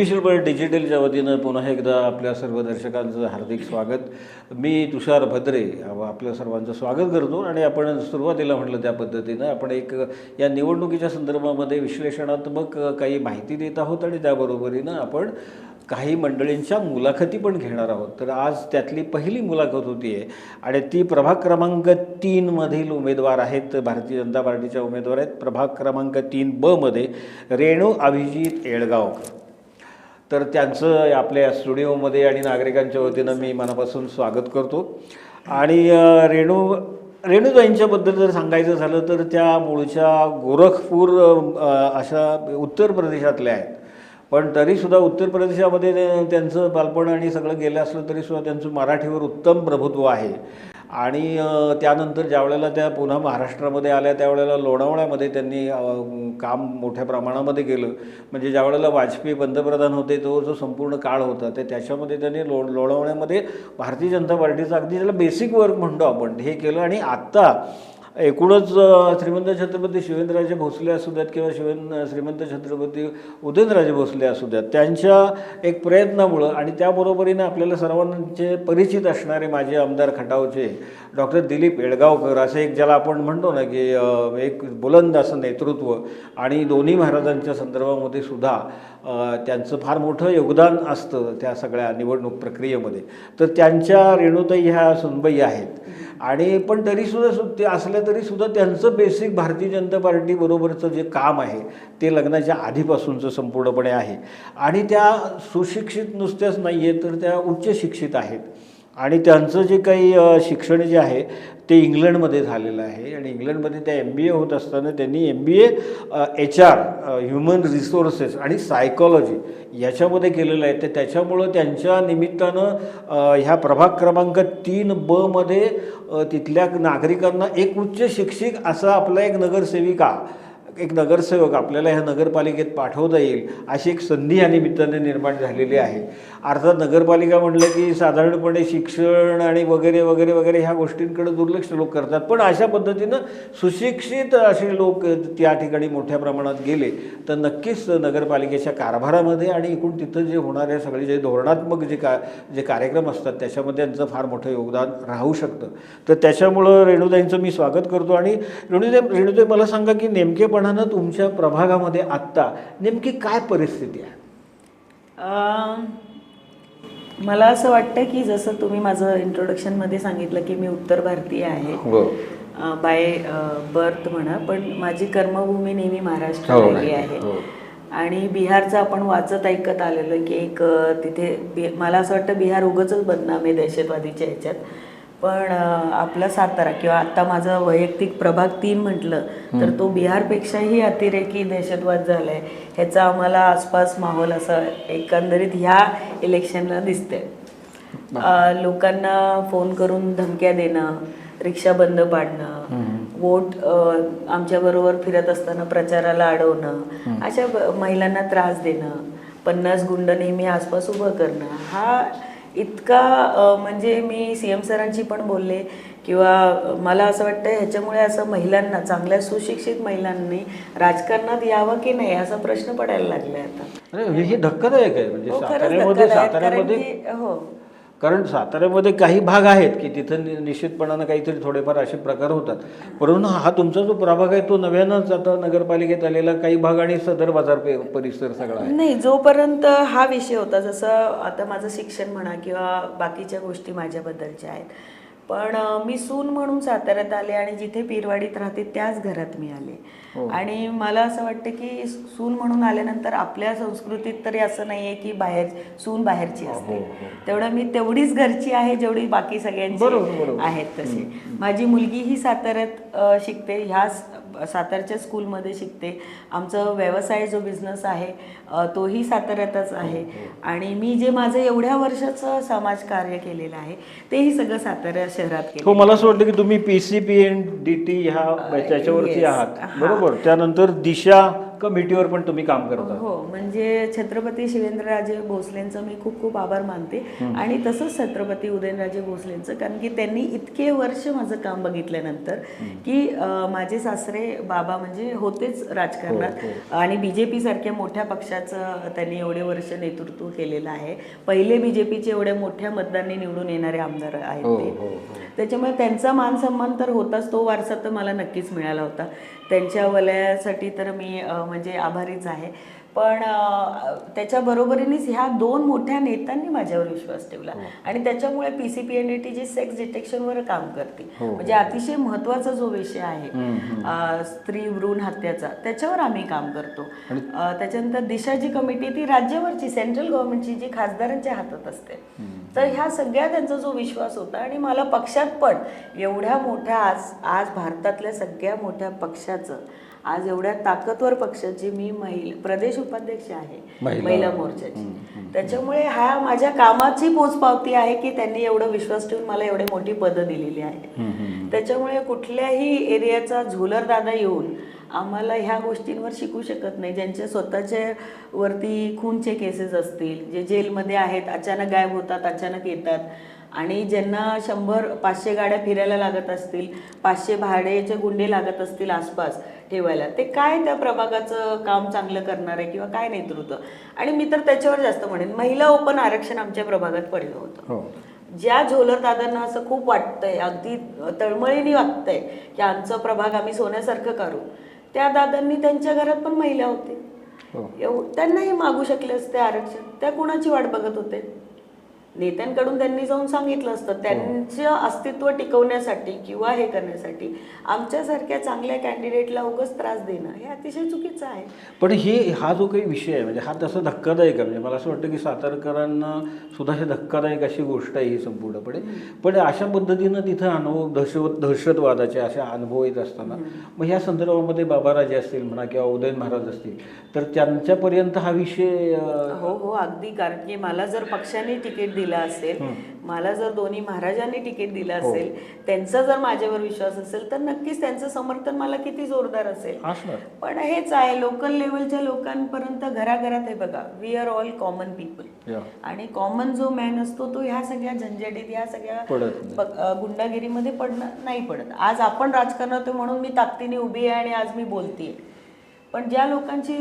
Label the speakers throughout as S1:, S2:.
S1: भूमिशिल्प डिजिटलच्या वतीनं पुन्हा एकदा आपल्या सर्व दर्शकांचं हार्दिक स्वागत. मी तुषार भद्रे आपल्या सर्वांचं स्वागत करतो आणि आपण सुरुवातीला म्हटलं त्या पद्धतीनं आपण एक या निवडणुकीच्या संदर्भामध्ये विश्लेषणात्मक काही माहिती देत आहोत आणि त्याबरोबरीनं आपण काही मंडळींच्या मुलाखती पण घेणार आहोत. तर आज त्यातली पहिली मुलाखत होती आहे आणि ती प्रभाग क्रमांक तीनमधील उमेदवार आहेत भारतीय जनता पार्टीच्या उमेदवार आहेत. प्रभाग क्रमांक तीन बमध्ये रेणू अभिजित येळगावकर. तर त्यांचं आपल्या स्टुडिओमध्ये आणि नागरिकांच्या वतीनं मी मनापासून स्वागत करतो. आणि रेणू रेणुताईंच्याबद्दल जर सांगायचं झालं तर त्या मूळच्या गोरखपूर अशा उत्तर प्रदेशातल्या आहेत. पण तरीसुद्धा उत्तर प्रदेशामध्ये त्यांचं बालपण आणि सगळं गेलं असलं तरीसुद्धा त्यांचं मराठीवर उत्तम प्रभुत्व आहे. आणि त्यानंतर ज्या वेळेला त्या पुन्हा महाराष्ट्रामध्ये आल्या त्यावेळेला लोणावळ्यामध्ये त्यांनी काम मोठ्या प्रमाणामध्ये केलं. म्हणजे ज्या वेळेला वाजपेयी पंतप्रधान होते तो जो संपूर्ण काळ होता ते त्याच्यामध्ये त्यांनी लो लोणावळ्यामध्ये भारतीय जनता पार्टीचं अगदी त्याला बेसिक वर्क म्हणतो आपण. हे केलं आणि आत्ता एकूणच श्रीमंत छत्रपती शिवेंद्रराजे भोसले असू द्यात किंवा शिवें श्रीमंत छत्रपती उदयनराजे भोसले असू द्यात त्यांच्या एक प्रयत्नामुळं आणि त्याबरोबरीनं आपल्याला सर्वांचे परिचित असणारे माजी आमदार खटावचे डॉक्टर दिलीप येळगावकर असे एक ज्याला आपण म्हणतो ना की एक बुलंद असं नेतृत्व आणि दोन्ही महाराजांच्या संदर्भामध्ये सुद्धा त्यांचं फार मोठं योगदान असतं त्या सगळ्या निवडणूक प्रक्रियेमध्ये. तर त्यांच्या रेणुताई ह्या सुनबाई आहेत. आणि पण तरीसुद्धा सु ते असल्या तरीसुद्धा त्यांचं बेसिक भारतीय जनता पार्टीबरोबरचं जे काम आहे ते लग्नाच्या आधीपासूनचं संपूर्णपणे आहे. आणि त्या सुशिक्षित नुसत्याच नाही आहेत तर त्या उच्च शिक्षित आहेत. आणि त्यांचं जे काही शिक्षण जे आहे ते इंग्लंडमध्ये झालेलं आहे आणि इंग्लंडमध्ये त्या एम बी ए होत असताना त्यांनी M B A H R human resources आणि सायकॉलॉजी याच्यामध्ये केलेलं आहे. तर त्याच्यामुळं त्यांच्या निमित्तानं ह्या प्रभाग क्रमांक तीन बमध्ये तिथल्या नागरिकांना एक उच्च शिक्षिक असा आपला एक नगरसेविका एक नगरसेवक आपल्याला ह्या नगरपालिकेत पाठवता येईल अशी एक संधी या निमित्ताने निर्माण झालेली आहे. अर्थात नगरपालिका म्हटलं की साधारणपणे शिक्षण आणि वगैरे वगैरे वगैरे ह्या गोष्टींकडे दुर्लक्ष लोक करतात. पण अशा पद्धतीनं सुशिक्षित असे लोक त्या ठिकाणी मोठ्या प्रमाणात गेले तर नक्कीच नगरपालिकेच्या कारभारामध्ये आणि एकूण तिथं जे होणारे सगळे जे धोरणात्मक जे का जे कार्यक्रम असतात त्याच्यामध्ये त्यांचं फार मोठं योगदान राहू शकतं. तर त्याच्यामुळं रेणुदाईंचं मी स्वागत करतो आणि रेणुदाई रेणुदाई मला सांगा की नेमकेपणानं तुमच्या प्रभागामध्ये आत्ता नेमकी काय परिस्थिती आहे?
S2: मला असं वाटतं की जसं तुम्ही माझं इंट्रोडक्शनमध्ये सांगितलं की मी उत्तर भारतीय आहे.
S1: हो.
S2: बाय बर्थ म्हणा पण माझी कर्मभूमी नेहमी
S1: हो,
S2: महाराष्ट्र राहिली आहे.
S1: हो.
S2: आणि बिहारचं आपण वाचत ऐकत आलेलं की एक तिथे मला असं वाटतं बिहार उगच बदनाम आहे दहशतवादीच्या ह्याच्यात. पण आपला सातारा किंवा आता माझं वैयक्तिक प्रभाग तीन म्हटलं तर तो बिहारपेक्षाही अतिरेकी दहशतवाद झालाय. ह्याचा आम्हाला आसपास माहोल असं एकंदरीत ह्या इलेक्शनला दिसतंय. अं, लोकांना फोन करून धमक्या देणं रिक्षा बंद पाडणं वोट अं, आमच्याबरोबर फिरत असताना प्रचाराला अडवणं अशा महिलांना त्रास देणं पन्नास गुंड नेहमी आसपास उभं करणं हा इतका म्हणजे मी सी एम सरांशी पण बोलले किंवा मला असं वाटतं ह्याच्यामुळे असं महिलांना चांगल्या सुशिक्षित महिलांनी राजकारणात यावं की नाही असा प्रश्न पडायला लागलाय आता.
S1: अरे हे धक्कादायक आहे. म्हणजे
S2: हो, कारण
S1: साताऱ्यामध्ये काही भाग आहेत की तिथं नि- निश्चितपणानं काहीतरी थोडेफार असे प्रकार होतात. परंतु हा तुमचा जो प्रभाग आहे तो नव्यानंच आता नगरपालिकेत आलेला काही भाग आणि सदर बाजार परिसर सगळा आहे.
S2: नाही जोपर्यंत हा विषय होता जसं आता माझं शिक्षण म्हणा किंवा बाकीच्या गोष्टी माझ्याबद्दलच्या आहेत पण मी सून म्हणून साताऱ्यात आले आणि जिथे पिरवाडीत राहते त्याच घरात मी आले. आणि मला असं वाटतं की सून म्हणून आल्यानंतर आपल्या संस्कृतीत तरी असं नाहीये की बाहेर सून बाहेरची असते. तेवढं मी तेवढीच घरची आहे जेवढी बाकी सगळ्यांची. आहेत तसे माझी मुलगी ही साताऱ्यात शिकते. ह्या सातारच्या स्कूलमध्ये शिकते. आमचं व्यवसाय जो बिझनेस आहे तोही साताऱ्यातच आहे. आणि मी जे माझं एवढ्या वर्षाचं समाजकार्य केलेलं आहे तेही सगळं सातारा शहरात
S1: हो
S2: केलं
S1: मला असं वाटतं की तुम्ही P C P N D T ह्या त्याच्यावरती. आहात.
S2: हा.
S1: बरोबर. त्यानंतर दिशा कमिटीवर पण तुम्ही काम करता
S2: हो म्हणजे छत्रपती शिवेंद्रराजे भोसलेंचं मी खूप खूप आभार मानते. आणि तसंच छत्रपती उदयनराजे भोसलेंचं कारण की त्यांनी इतके वर्ष माझं काम बघितल्यानंतर की माझे सासरे बाबा म्हणजे होतेच राजकारणात. आणि बी जे पी सारख्या मोठ्या पक्षाचं त्यांनी एवढे वर्ष नेतृत्व केलेलं आहे. पहिले बी जे पीचे एवढ्या मोठ्या मतदारांनी निवडून येणारे आमदार आहेत
S1: हो
S2: ते.
S1: हो हो.
S2: त्याच्यामुळे त्यांचा मान सन्मान तर होताच तो वारसा तर मला नक्कीच मिळाला होता. त्यांच्या वलयासाठी तर मी म्हणजे आभारीच आहे. पण त्याच्या बरोबरीनेच ह्या दोन मोठ्या नेत्यांनी माझ्यावर विश्वास ठेवला. आणि त्याच्यामुळे P C P N T G sex डिटेक्शनवर काम करते. म्हणजे अतिशय महत्त्वाचा जो विषय आहे स्त्री भ्रूण हत्याचा त्याच्यावर आम्ही काम करतो. त्याच्यानंतर दिशा जी कमिटी ती राज्यावरची सेंट्रल गव्हर्नमेंटची जी खासदारांच्या हातात असते. तर ह्या सगळ्या त्यांचा जो विश्वास होता आणि मला पक्षात पण एवढ्या मोठ्या आज आज भारतातल्या सगळ्या मोठ्या पक्षाचं आज एवढ्या ताकदवर पक्षाची मी महिला प्रदेश उपाध्यक्ष आहे
S1: महिला-
S2: मोर्चाची. त्याच्यामुळे हा माझ्या कामाची पोचपावती आहे की त्यांनी एवढं विश्वास ठेवून मला एवढी मोठी पदं दिलेली आहे त्याच्यामुळे कुठल्याही एरियाचा झोलर दादा येऊन आम्हाला ह्या गोष्टींवर शिकू शकत नाही. ज्यांच्या स्वतःच्या वरती खूनचे केसेस असतील जे जेलमध्ये आहेत अचानक गायब होतात अचानक येतात आणि ज्यांना शंभर पाचशे गाड्या फिरायला लागत असतील पाचशे भाड्याचे गुंडे लागत असतील आसपास ठेवायला ते काय त्या प्रभागाचं काम चांगलं करणार आहे किंवा काय नेतृत्व? आणि मी तर त्याच्यावर जास्त म्हणेन महिला ओपन आरक्षण आमच्या प्रभागात पडलं होतं.
S1: हो.
S2: ज्या झोलर दादांना असं खूप वाटतंय अगदी तळमळीने वाटतंय की आमचा प्रभाग आम्ही सोन्यासारखं करू त्या दादांनी त्यांच्या घरात पण महिला होते.
S1: हो.
S2: त्यांनाही मागू शकले असते आरक्षण त्या कुणाची वाट बघत होते? नेत्यांकडून त्यांनी जाऊन सांगितलं असतं. त्यांचं अस्तित्व टिकवण्यासाठी किंवा हे करण्यासाठी आमच्यासारख्या चांगल्या कॅन्डिडेटला उगाच त्रास देणं हे अतिशय चुकीचं आहे.
S1: पण हे हा जो काही विषय आहे म्हणजे हा तसा धक्कादायक आहे. म्हणजे मला असं वाटतं की सातारकरांना सुद्धा हे धक्कादायक अशी गोष्ट आहे ही संपूर्णपणे. पण अशा पद्धतीनं तिथं अनुभव दहशत दहशतवादाचे असे अनुभव येत असताना मग ह्या संदर्भामध्ये बाबाराजे असतील म्हणा किंवा उदयन महाराज असतील तर त्यांच्यापर्यंत हा विषय
S2: हो हो अगदी. कारण की मला जर पक्षाने तिकीट दिलं असेल मला जर दोन्ही महाराजांनी तिकीट दिलं असेल त्यांचा जर माझ्यावर विश्वास असेल तर नक्कीच त्यांचं समर्थन मला किती जोरदार असेल. पण हेच आहे लोकल लेवलच्या लोकांपर्यंत घराघरात आहे बघा we are all common people. आणि कॉमन जो मॅन असतो तो ह्या सगळ्या झंझटीत ह्या सगळ्या गुंडागिरीमध्ये पडणं नाही पडत. आज आपण राजकारणात म्हणून मी ताकदीने उभी आहे आणि आज मी बोलतीये. पण ज्या लोकांची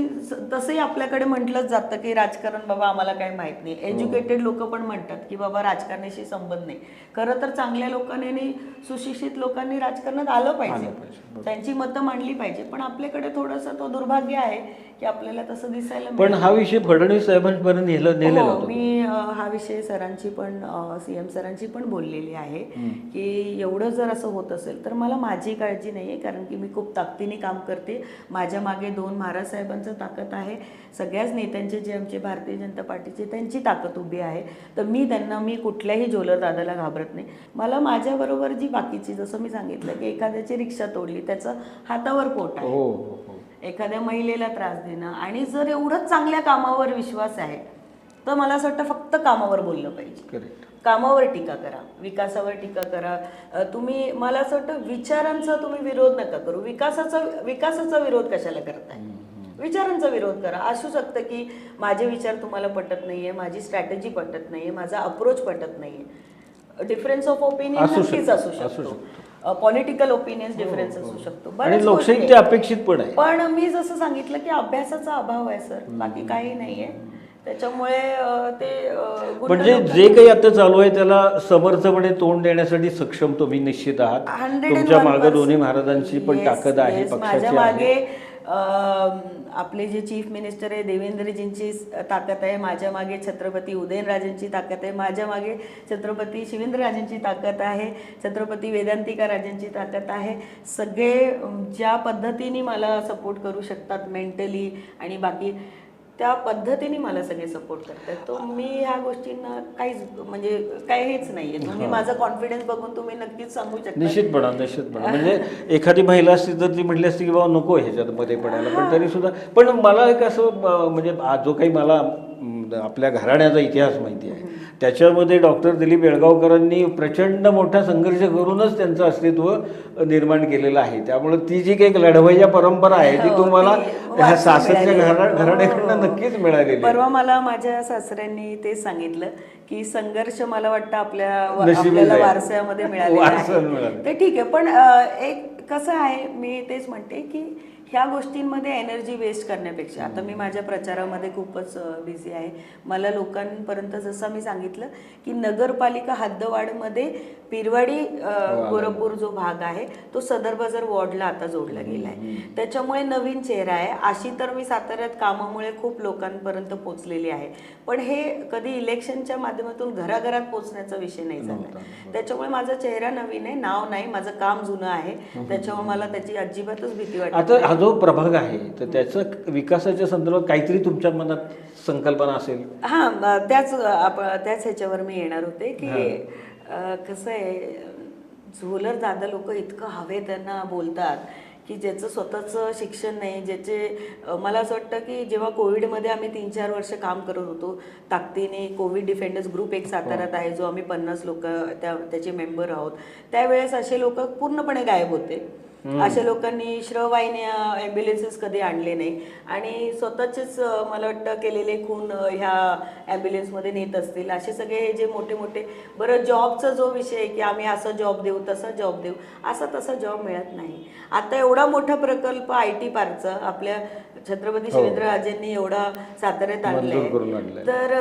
S2: तसंही आपल्याकडे म्हटलंच जातं की राजकारण बाबा आम्हाला काही माहीत नाही. एज्युकेटेड लोक पण म्हणतात की बाबा राजकारणाशी संबंध नाही. खरं तर चांगल्या लोकांनी आणि सुशिक्षित लोकांनी राजकारणात आलं पाहिजे. त्यांची मतं मांडली पाहिजे. पण आपल्याकडे थोडंसं तो दुर्भाग्य आहे की आपल्याला तसं दिसायला
S1: पण हा विषय फडणवीस साहेबांपर्यंत नेलेला
S2: हो, मी हा विषय सरांची पण सीएम सरांची पण बोललेली आहे की एवढं जर असं होत असेल तर मला माझी काळजी नाही आहे कारण की मी खूप ताकदीने काम करते. माझ्या मागे दोन महाराज साहेबांचं ताकद आहे. सगळ्याच नेत्यांचे जे आमचे भारतीय जनता पार्टीचे त्यांची ताकद उभी आहे. तर मी त्यांना मी कुठल्याही जोलर दादाला घाबरत नाही. मला माझ्याबरोबर जी बाकीची जसं मी सांगितलं की एखाद्याची रिक्षा तोडली त्याचं हातावर पोट आहे.
S1: हो हो हो.
S2: एखाद्या महिलेला त्रास देणं आणि जर एवढंच चांगल्या कामावर विश्वास आहे तर मला असं वाटतं फक्त कामावर बोललं पाहिजे.
S1: करेक्ट
S2: कामावर टीका करा विकासावर टीका करा. तुम्ही मला असं वाटतं विचारांचा तुम्ही विरोध नका करू. विकासाचा विकासाचा विरोध कशाला करताय? विचारांचा विरोध करा. असू शकतं की माझे विचार तुम्हाला पटत नाहीये माझी स्ट्रॅटेजी पटत नाहीये माझा अप्रोच पटत नाहीये. डिफरन्स ऑफ ओपिनियन
S1: असू
S2: नक्कीच
S1: शकतो,
S2: असू शकतो. पॉलिटिकल ओपिनियन्स डिफरन्स असू शकतो. आहेत.
S1: अपेक्षित पण आहे.
S2: पण मी जसं सांगितलं की अभ्यासाचा अभाव आहे सर. बाकी काही नाहीये. त्याच्यामुळे ते
S1: म्हणजे जे काही आता चालू आहे त्याला समर्थपणे तोंड देण्यासाठी सक्षम तुम्ही निश्चित आहात.
S2: 101%
S1: तुमच्या मागे दोन्ही महाराजांची पण ताकद आहे
S2: yes.
S1: पक्षाची
S2: माझ्या
S1: आहे.
S2: मागे आपले जे चीफ मिनिस्टर आहे देवेंद्रजींची ताकद आहे. माझ्या मागे छत्रपती उदयनराजेंची ताकद आहे. माझ्या मागे छत्रपती शिवेंद्रराजेंची ताकद आहे. छत्रपती वेदांतिका राजेंची ताकद आहे. सगळे ज्या पद्धतीने मला सपोर्ट करू शकतात मेंटली आणि बाकी त्या पद्धतीने मला सगळे सपोर्ट करतात. तो मी ह्या गोष्टींना काहीच म्हणजे काही हेच नाहीये. तुम्ही माझा कॉन्फिडन्स बघून तुम्ही नक्कीच सांगू शकता
S1: निश्चितपणा निश्चितपणा म्हणजे एखादी महिला असती तर ती म्हटली असती की बाबा नको ह्याच्यात मध्ये पडायला. पण तरी सुद्धा पण मला एक असं म्हणजे जो काही मला आपल्या घराण्याचा इतिहास माहिती आहे. त्याच्यामध्ये डॉक्टर दिलीप येळगावकरांनी प्रचंड मोठा संघर्ष करूनच त्यांचं अस्तित्व निर्माण केलेलं आहे त्यामुळे ती जी काही लढवय्या परंपरा आहे ती
S2: हो,
S1: तुम्हाला ह्या सासरच्या. घरा घराण्याकडनं
S2: हो, हो.
S1: नक्कीच मिळालेली.
S2: परवा मला माझ्या सासऱ्यांनी ते सांगितलं की संघर्ष मला वाटतं आपल्या आपल्याला. वारसामध्ये
S1: मिळालं.
S2: ते ठीक आहे पण एक कसं आहे मी तेच म्हणते की ह्या गोष्टींमध्ये एनर्जी वेस्ट करण्यापेक्षा आता मी माझ्या प्रचारामध्ये खूपच बिझी आहे. मला लोकांपर्यंत जसं मी सांगितलं की नगरपालिका हद्दवाढमध्ये पिरवाडी गोरखपूर जो भाग आहे तो सदर बाजार वॉर्डला आता जोडला गेला आहे त्याच्यामुळे नवीन चेहरा आहे. अशी तर मी साताऱ्यात कामामुळे खूप लोकांपर्यंत पोचलेली आहे. पण हे कधी इलेक्शनच्या माध्यमातून घराघरात पोचण्याचा विषय नाही झाला त्याच्यामुळे माझा चेहरा नवीन आहे नाव नाही माझं काम जुनं आहे. त्याच्यामुळे मला त्याची अजिबातच भीती वाटत
S1: हा जो प्रभाग आहे तर त्याचं विकासाच्या संदर्भात काहीतरी तुमच्या मनात संकल्पना असेल.
S2: हा त्याच आप त्याच ह्याच्यावर मी येणार होते की कसं आहे झोलर दादा लोक इतकं हवे त्यांना बोलतात की ज्याचं स्वतःचं शिक्षण नाही ज्याचे मला असं वाटतं की जेव्हा कोविडमध्ये आम्ही तीन चार वर्ष काम करत होतो ताकदीने कोविड डिफेंडर्स ग्रुप एक साताऱ्यात आहे जो आम्ही पन्नास लोक त्या त्याचे मेंबर आहोत त्यावेळेस असे लोक पूर्णपणे गायब होते. अशा लोकांनी श्रवाहिनी ॲम्ब्युलन्सेस कधी आणले नाही. आणि स्वतःचेच मला वाटतं केलेले खून ह्या ॲम्ब्युलन्समध्ये नेत असतील. असे सगळे हे जे मोठे मोठे बरं जॉबचा जो विषय आहे की आम्ही असा जॉब देऊ तसा जॉब देऊ असा तसा जॉब मिळत नाही. आता एवढा मोठा प्रकल्प आय टी पार्कचा आपल्या छत्रपती शिवेंद्रराजेंनी एवढा साताऱ्यात आणलाय. तर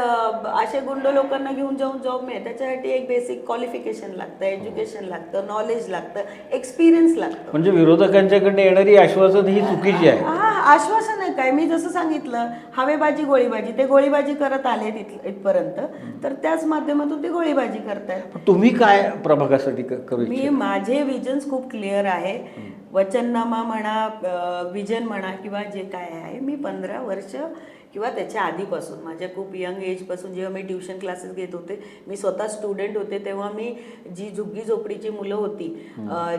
S2: असे गुंड लोकांना घेऊन जाऊन जॉब मिळेल. त्याच्यासाठी एक बेसिक क्वालिफिकेशन लागतं एज्युकेशन लागतं नॉलेज लागतं एक्सपिरियन्स लागतं.
S1: म्हणजे विरोधकांच्याकडनं येणारी आश्वासन ही चुकीची आहे.
S2: हा आश्वासन काय मी जसं सांगितलं हवेबाजी गोळीबाजी ते गोळीबाजी करत आले इथपर्यंत. तर त्याच माध्यमातून ते गोळीबाजी करतायत.
S1: तुम्ही काय प्रभागासाठी करू?
S2: मी माझे विजन्स खूप क्लिअर आहे. वचननामा म्हणा विजन म्हणा किंवा जे काय आहे मी पंधरा वर्ष किंवा त्याच्या आधीपासून. माझ्या खूप यंग एजपासून जेव्हा मी ट्युशन क्लासेस घेत होते मी स्वतः स्टुडंट होते तेव्हा मी जी झुग्गी झोपडीची मुलं होती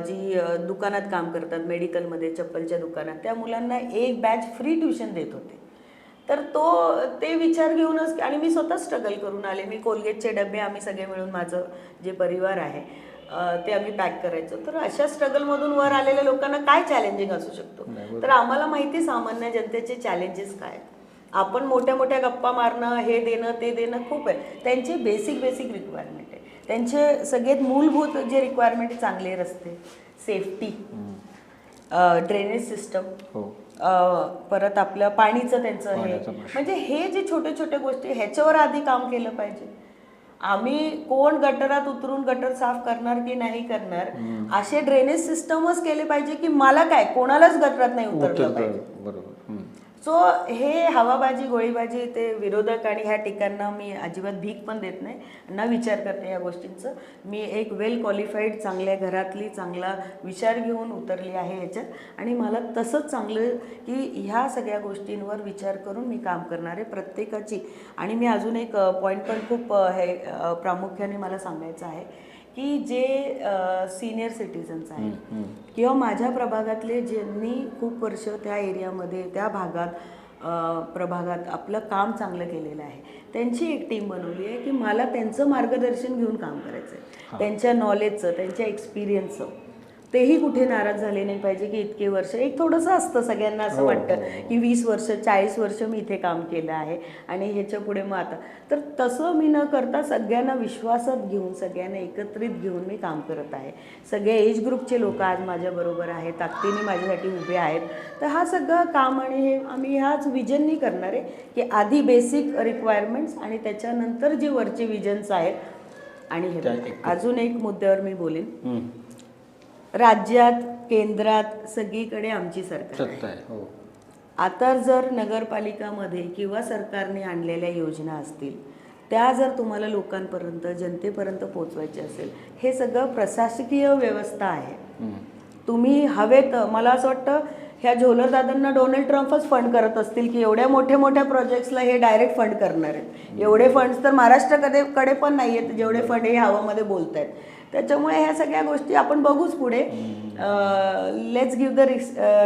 S2: जी दुकानात काम करतात मेडिकलमध्ये चप्पलच्या दुकानात त्या मुलांना एक बॅच फ्री ट्युशन देत होते. तर तो ते विचार घेऊनच आणि मी स्वतः स्ट्रगल करून आले. मी कोलगेटचे डबे आम्ही सगळे मिळून माझं जे परिवार आहे ते आम्ही पॅक करायचो. तर अशा स्ट्रगलमधून वर आलेल्या लोकांना काय चॅलेंजिंग असू शकतो? तर आम्हाला माहिती सामान्य जनतेचे चॅलेंजेस काय आहेत. आपण मोठ्या मोठ्या गप्पा मारणं हे देणं ते देणं खूप आहे. त्यांचे बेसिक बेसिक रिक्वायरमेंट आहे. त्यांचे सगळ्यात मूलभूत जे रिक्वायरमेंट चांगले रस्ते सेफ्टी ड्रेनेज सिस्टम परत आपलं पाणीचं त्यांचं हे. म्हणजे हे जे छोटे छोटे गोष्टी ह्याच्यावर आधी काम केलं पाहिजे. आम्ही कोण गटरात उतरून गटर साफ करणार की नाही करणार असे ड्रेनेज सिस्टमच केले पाहिजे की मला काय कोणालाच गटरात नाही उतरलं. पाहिजे.
S1: बरोबर.
S2: सो हे हवाबाजी गोळीबाजी ते विरोधक आणि ह्या ठिकाणना मी अजिबात भीक पण देत नाही. न विचार करते या गोष्टींचं. मी एक वेल क्वालिफाईड चांगल्या घरातली चांगला विचार घेऊन उतरली आहे याच्यात आणि मला तसंच चांगलं की ह्या सगळ्या गोष्टींवर विचार करून मी काम करणारे प्रत्येकाची. आणि मी अजून एक पॉईंट पण खूप हे प्रामुख्याने मला सांगायचं आहे. की जे सिनियर सिटीजन्स आहेत. किंवा माझ्या प्रभागातले ज्यांनी खूप वर्ष त्या एरियामध्ये त्या भागात प्रभागात आपलं काम चांगलं केलेलं आहे त्यांची एक टीम बनवली आहे की मला त्यांचं मार्गदर्शन घेऊन काम करायचं आहे त्यांच्या नॉलेजचं त्यांच्या एक्सपिरियन्सचं तेही कुठे नाराज झाले नाही पाहिजे की इतके वर्ष. एक थोडंसं असतं सगळ्यांना असं वाटतं की वीस वर्ष चाळीस वर्ष मी इथे काम केलं आहे आणि ह्याच्या पुढे मग आता. तर तसं मी न करता सगळ्यांना विश्वासात घेऊन सगळ्यांना एकत्रित घेऊन मी काम करत आहे. सगळे एज ग्रुपचे लोक आज माझ्याबरोबर आहेत ताकदीने माझ्यासाठी उभे आहेत. तर हा सगळं काम आणि हे आम्ही ह्याच विजननी करणार आहे की आधी बेसिक रिक्वायरमेंट्स आणि त्याच्यानंतर जे वरचे विजन्स आहेत आणि हे अजून एक मुद्द्यावर मी बोलेन. राज्यात केंद्रात सगळीकडे आमची सरकार आहे.
S1: हो.
S2: आता जर नगरपालिकामध्ये किंवा सरकारने आणलेल्या योजना असतील त्या जर तुम्हाला लोकांपर्यंत जनतेपर्यंत पोचवायच्या असेल हे सगळं प्रशासकीय व्यवस्था आहे.
S1: हम्म.
S2: तुम्ही हवेत मला असं वाटतं ह्या झोलर दादांना डोनाल्ड ट्रम्पच फंड करत असतील की एवढ्या मोठ्या मोठ्या प्रोजेक्ट्सला हे डायरेक्ट फंड करणार आहेत. एवढे फंड्स तर महाराष्ट्राकडे कडे पण नाही आहेत जेवढे फंड हे हवामध्ये बोलत आहेत त्याच्यामुळे ह्या सगळ्या गोष्टी आपण बघूच पुढे. Let's give the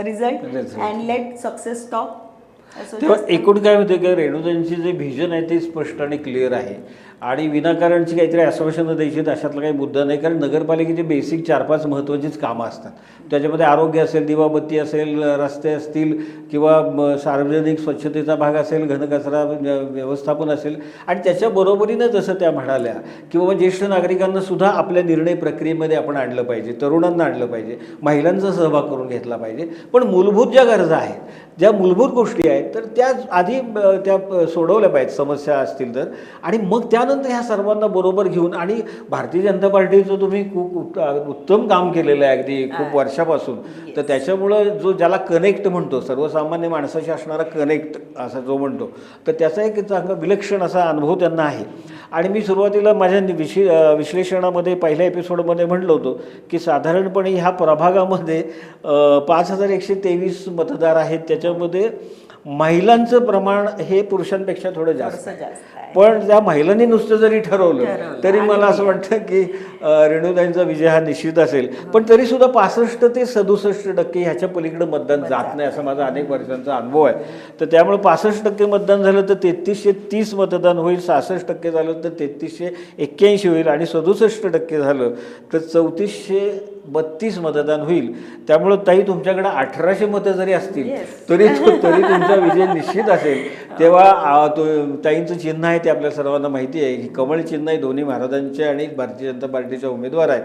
S2: result. And let success असं
S1: तेव्हा एकूण काय होते की रेणुदांची जे व्हिजन आहे ते स्पष्ट आणि क्लिअर आहे. आणि विनाकारणची काहीतरी आश्वासनं द्यायची अशातला काही मुद्दा नाही. कारण नगरपालिकेचे बेसिक चार पाच महत्त्वाचीच कामं असतात. त्याच्यामध्ये आरोग्य असेल दिवाबत्ती असेल रस्ते असतील किंवा सार्वजनिक स्वच्छतेचा भाग असेल घनकचरा व्यवस्थापन असेल. आणि त्याच्या बरोबरीनं जसं त्या म्हणाल्या की बाबा ज्येष्ठ नागरिकांना सुद्धा आपल्या निर्णय प्रक्रियेमध्ये आपण आणलं पाहिजे तरुणांना आणलं पाहिजे महिलांचा सहभाग करून घेतला पाहिजे. पण मूलभूत ज्या गरजा आहेत ज्या मूलभूत गोष्टी आहेत तर त्या आधी त्या सोडवल्या पाहिजेत. समस्या असतील तर. आणि मग त्यानंतर ह्या सर्वांना बरोबर घेऊन आणि भारतीय जनता पार्टीचं तुम्ही खूप उत- उत्तम काम केलेलं आहे अगदी खूप वर्षापासून. तर त्याच्यामुळं जो ज्याला कनेक्ट म्हणतो सर्वसामान्य माणसाशी असणारा कनेक्ट असा जो म्हणतो तर त्याचा एक चांगला विलक्षण असा अनुभव त्यांना आहे. आणि मी सुरुवातीला माझ्या विशे विश्लेषणामध्ये पहिल्या एपिसोडमध्ये म्हटलं होतं की साधारणपणे ह्या प्रभागामध्ये पाच हजार एकशे तेवीस मतदार आहेत. त्याच्यामध्ये महिलांचं प्रमाण हे पुरुषांपेक्षा थोडं जास्त पण त्या महिलांनी नुसतं जरी ठरवलं. तरी मला असं वाटतं की अ, रेणुताईंचा विजय हा निश्चित असेल. पण तरी सुद्धा पासष्ट ते सदुसष्ट टक्के ह्याच्या पलीकडे मतदान. जात नाही असा माझा अनेक वर्षांचा अनुभव आहे. तर त्यामुळे पासष्ट टक्के मतदान झालं तर तेहतीसशे तीस मतदान होईल सहासष्ट टक्के झालं तर तेहतीसशे एक्क्याऐंशी होईल आणि सदुसष्ट टक्के झालं तर चौतीसशे बत्तीस मतदान होईल. त्यामुळं ताई तुमच्याकडे अठराशे मतं जरी असतील. तरी तरी तुमचा विजय निश्चित असेल. तेव्हा ताईंचं चिन्ह आहे ते आपल्या सर्वांना माहिती आहे. की कमळ चिन्ह आहे. दोन्ही महाराजांचे आणि भारतीय जनता पार्टीचे उमेदवार आहेत.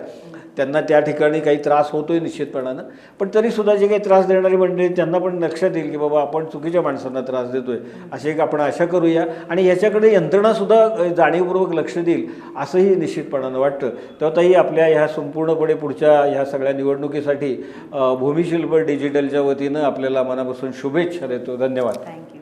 S1: त्यांना त्या ठिकाणी काही त्रास होतोय निश्चितपणानं. पण तरी सुद्धा जे काही त्रास देणारी मंडळी त्यांना पण लक्षात येईल की बाबा आपण चुकीच्या माणसांना त्रास देतोय. अशी एक आपण आशा करूया. आणि याच्याकडे यंत्रणासुद्धा जाणीवपूर्वक लक्ष देईल असंही निश्चितपणानं वाटतं. तेव्हा ताई आपल्या ह्या संपूर्णपणे पुढच्या ह्या सगळ्या निवडणुकीसाठी भूमिशिल्प डिजिटलच्या वतीनं आपल्याला मनापासून शुभेच्छा देतो. धन्यवाद.
S2: थँक्यू